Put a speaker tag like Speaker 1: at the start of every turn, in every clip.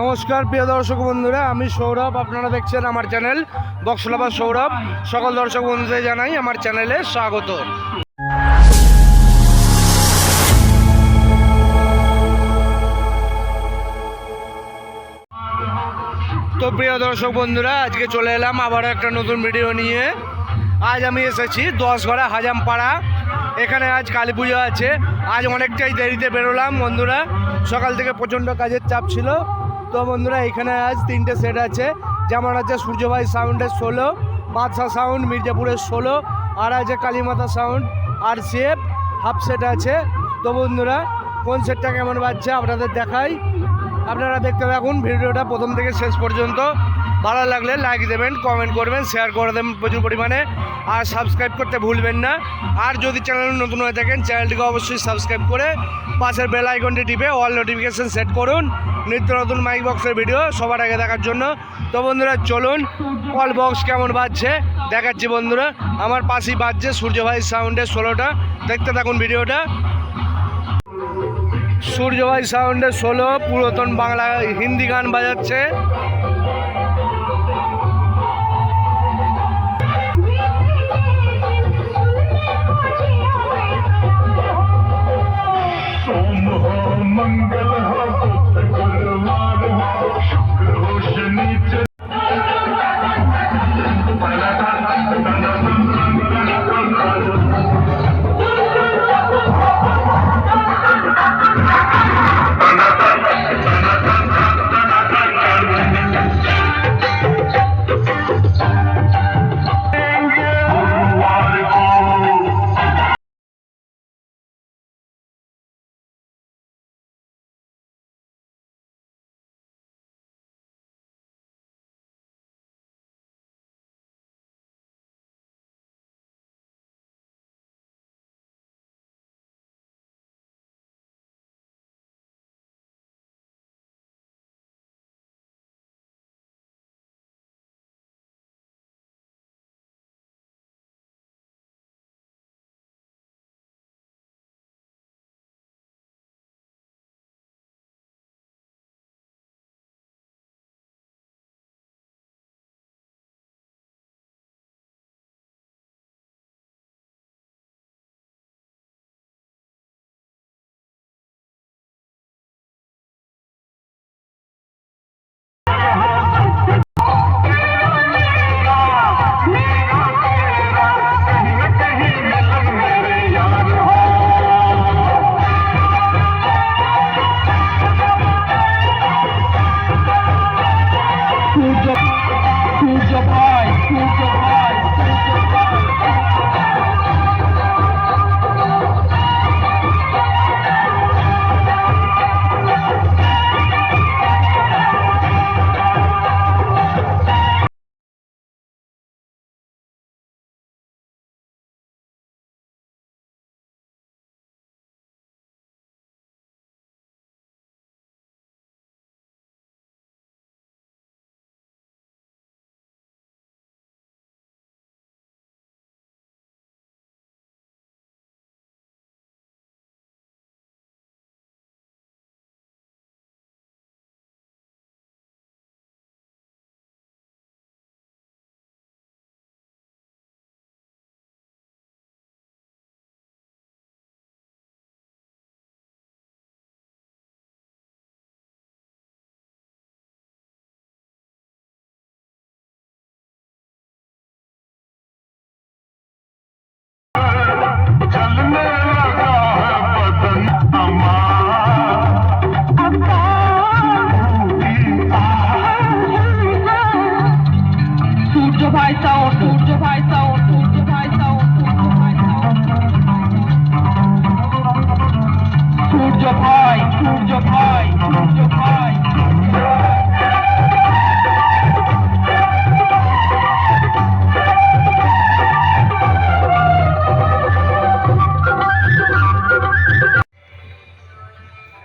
Speaker 1: নমস্কার, প্রিয় দর্শক বন্ধুরা, আমি সৌরভ, আপনারা দেখছেন আমার চ্যানেল বক্সলাবাদ সৌরভ। সকল দর্শক বন্ধুদের জানাই আমার চ্যানেলে স্বাগত। তো প্রিয় দর্শক বন্ধুরা, আজকে চলে এলাম আবার একটা নতুন ভিডিও নিয়ে। আজ আমি এসেছি দশ দশঘরা হাজামপাড়া। এখানে আজ কালী পুজো আছে। আজ অনেকটাই দেরিতে বেরোলাম বন্ধুরা। সকাল থেকে প্রচণ্ড কাজের চাপ ছিল। তো বন্ধুরা, এখানে আজ তিনটে সেট আছে। যেমন আছে সূর্যভাই সাউন্ডের ষোলো বাদশা সাউন্ড মির্জাপুরের ষোলো, আর আছে কালীমাতা সাউন্ড আর সেফ হাফ সেট আছে। তো বন্ধুরা, কোন সেটটা কেমন বাজছে আপনাদের দেখাই। আপনারা দেখতে থাকুন, ভিডিওটা প্রথম থেকে শেষ পর্যন্ত। ভালো লাগলে লাইক দেবেন কমেন্ট করবেন শেয়ার করে দেবেন প্রচুর পরিমাণে। আর সাবস্ক্রাইব করতে ভুলবেন না। আর যদি চ্যানেল নতুন হয়ে থাকেন চ্যানেলটিকে অবশ্যই সাবস্ক্রাইব করে পাশের বেল আইকনটি টিপে অল নোটিফিকেশন সেট করুন। নিত্য নতুন মাইক বক্সের ভিডিও সবার আগে দেখার জন্য। তো বন্ধুরা, চলুন অল বক্স কেমন বাজছে? দেখাচ্ছি বন্ধুরা, আমার পাশেই বাজছে সূর্যভাই সাউন্ডের ষোলোটা। দেখতে থাকুন ভিডিওটা সূর্যভাই সাউন্ডের ষোলো, পুরাতন বাংলা হিন্দি গান বাজাচ্ছে।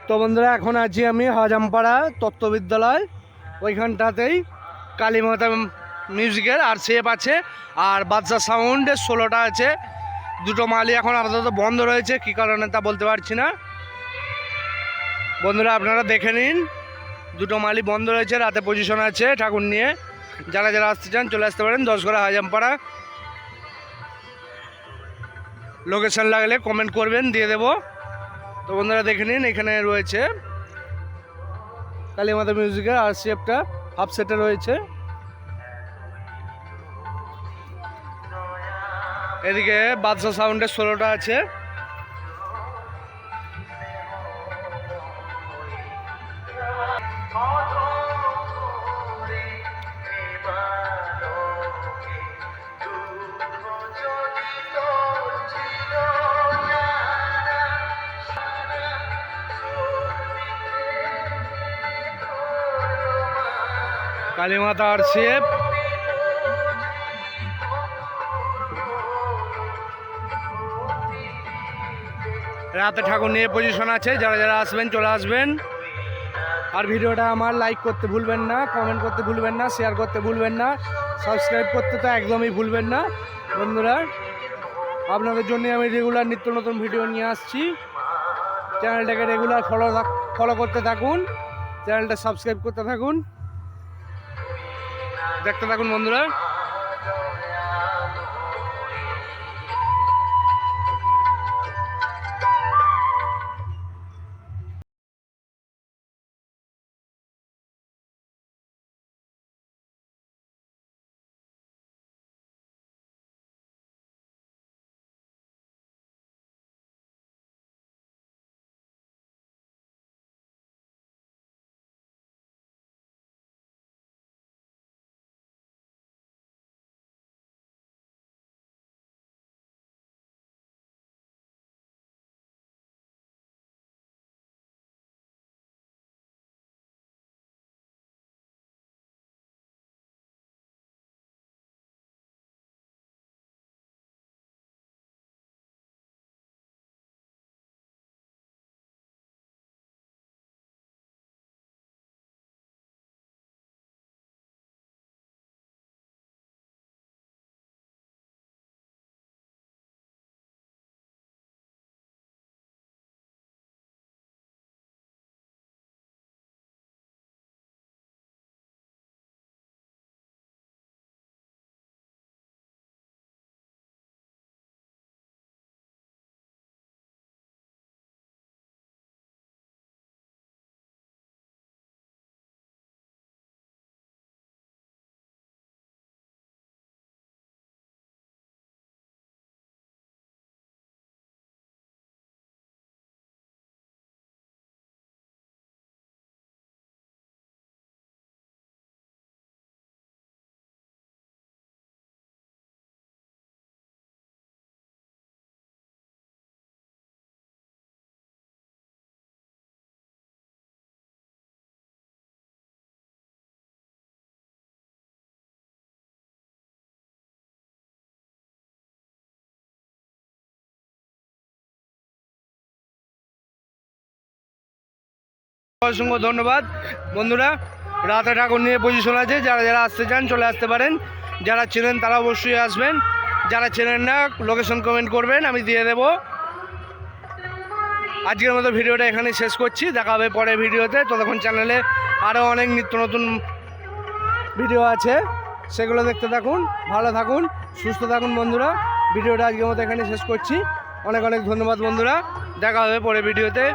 Speaker 1: তো বন্ধুরা এখন আছি আমি হজামপাড়া তত্ত্ব বিদ্যালয় ওইখানটাতেই কালীমাতা মিউজিকের, আর সেপ আছে, আর বাদশা সাউন্ডের ষোলোটা আছে। দুটো মালই এখন আপাতত বন্ধ রয়েছে, কী কারণে তা বলতে পারছি না। বন্ধুরা, আপনারা দেখে নিন। দুটো মালি বন্ধ রয়েছে, রাতে পজিশন আছে ঠাকুর নিয়ে। যারা যারা আসতে চান, চলে আসতে পারেন, দশগড়া হাজামপাড়া। লোকেশন লাগলে কমেন্ট করবেন, দিয়ে দেবো। তো বন্ধুরা, দেখে নিন, এখানে রয়েছে। কালীমাতা মিউজিকের আর সিএফটা হাফ সেটে রয়েছে। এদিকে বাদশা সাউন্ডের ষোলোটা আছে। কালীমাতা আর রাতে ঠাকুর নিয়ে পজিশন আছে। যারা যারা আসবেন, চলে আসবেন। আর ভিডিওটা আমার লাইক করতে ভুলবেন না কমেন্ট করতে ভুলবেন না শেয়ার করতে ভুলবেন না সাবস্ক্রাইব করতে তো একদমই ভুলবেন না। বন্ধুরা, আপনাদের জন্য আমি রেগুলার নিত্য নতুন ভিডিও নিয়ে আসছি। চ্যানেলটাকে রেগুলার ফলো ফলো করতে থাকুন। চ্যানেলটা সাবস্ক্রাইব করতে থাকুন। দেখতে থাকুন বন্ধুরা। অসংখ্য ধন্যবাদ। বন্ধুরা রাতে ঠাকুর নিয়ে পজিশন আছে। যারা যারা আসতে চান, চলে আসতে পারেন। যারা চেনেন, তারা অবশ্যই আসবেন। যারা চেনেন না লোকেশন কমেন্ট করবেন, আমি দিয়ে দেবো। আজকের মতো ভিডিওটা এখানে শেষ করছি। দেখা হবে পরে ভিডিওতে। ততক্ষণ চ্যানেলে আরও অনেক নিত্য নতুন ভিডিও আছে। সেগুলো দেখতে থাকুন, ভালো থাকুন, সুস্থ থাকুন বন্ধুরা। ভিডিওটা আজকের মতো এখানে শেষ করছি। অনেক অনেক ধন্যবাদ বন্ধুরা। দেখা হবে পরে ভিডিওতে।